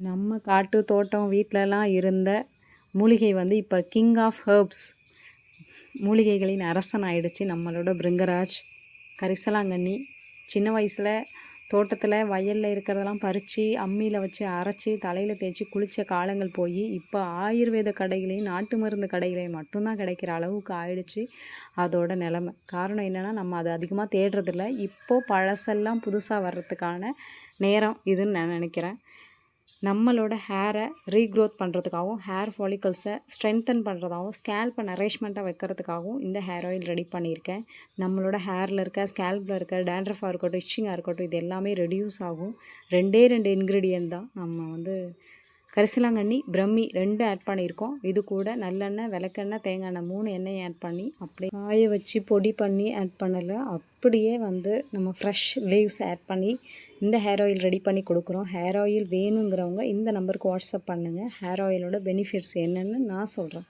நம்ம காட்டு தோட்டம் வீட்டிலலாம் இருந்த மூலிகை வந்து இப்போ கிங் ஆஃப் ஹெர்ப்ஸ் மூலிகைகளின் அரசன் ஆயிடுச்சு நம்மளோட பிருங்கராஜ் கரிசலாங்கண்ணி. சின்ன வயசில் தோட்டத்தில் வயலில் இருக்கிறதெல்லாம் பறித்து அம்மியில் வச்சு அரைச்சி தலையில் தேய்ச்சி குளித்த காலங்கள் போய் இப்போ ஆயுர்வேத கடைகளையும் நாட்டு மருந்து கடைகளையும் மட்டும்தான் கிடைக்கிற அளவுக்கு ஆயிடுச்சு அதோட நிலமை. காரணம் என்னென்னா நம்ம அதை அதிகமாக தேடுறதில்ல. இப்போது பழசெல்லாம் புதுசாக வர்றதுக்கான நேரம் இதுன்னு நான் நினைக்கிறேன். நம்மளோட ஹேரை ரீக்ரோத் பண்ணுறதுக்காகவும் ஹேர் ஃபாலிகல்ஸை ஸ்ட்ரென்தன் பண்ணுறதாகவும் ஸ்கேல்பை நரேஷ்மெண்ட்டாக வைக்கிறதுக்காகவும் இந்த ஹேர் ஆயில் ரெடி பண்ணியிருக்கேன். நம்மளோட ஹேரில் இருக்க ஸ்கேல்பில் இருக்க டேண்ட்ரஃபாக இருக்கட்டும் இச்சிங்காக இருக்கட்டும் இது எல்லாமே ரெடியூஸ் ஆகும். ரெண்டே ரெண்டு இன்க்ரீடியன்ட் தான் நம்ம வந்து கரிசலாங்கண்ணி பிரம்மி ரெண்டு ஆட் பண்ணியிருக்கோம். இது கூட நல்லெண்ணெய் விளக்கெண்ணெய் தேங்காய் எண்ணெய் மூணு எண்ணெய் ஆட் பண்ணி அப்படியே காய வச்சு பொடி பண்ணி ஆட் பண்ணலை. அப்படியே வந்து நம்ம ஃப்ரெஷ் லீவ்ஸ் ஆட் பண்ணி இந்த ஹேர் ஆயில் ரெடி பண்ணி கொடுக்குறோம். ஹேர் ஆயில் வேணுங்கிறவங்க இந்த நம்பருக்கு வாட்ஸ்அப் பண்ணுங்கள் ஹேர் ஆயிலோட பெனிஃபிட்ஸ் என்னென்னு நான் சொல்கிறேன்